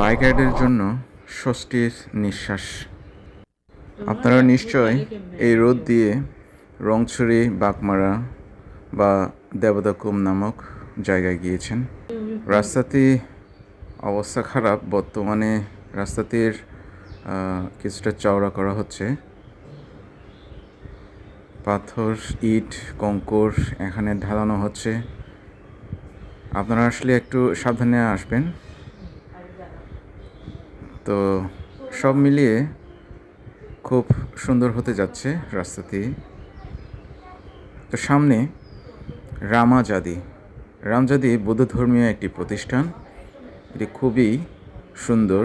Bike রাইডের জন্য স্বস্তির নিঃশ্বাস। আপনারা নিশ্চয় এই রোদ দিয়ে রংছড়ি, বাগমারা বা দেবদাকুম নামক জায়গায় গিয়েছেন। রাস্তাটি অবস্থা খারাপ। বর্তমানে রাস্তাটির কিছুটা চওড়া করা হচ্ছে। পাথর, ইট, কঙ্কর এখানে ঢালানো হচ্ছে। আপনারা আসলে একটু সাবধানে আসবেন। তো সব মিলিয়ে খুব সুন্দর হতে যাচ্ছে রাস্তাটি। তো সামনে রামাজাদি রামজাদি বৌদ্ধ ধর্মীয় একটি প্রতিষ্ঠান। এটি খুবই সুন্দর।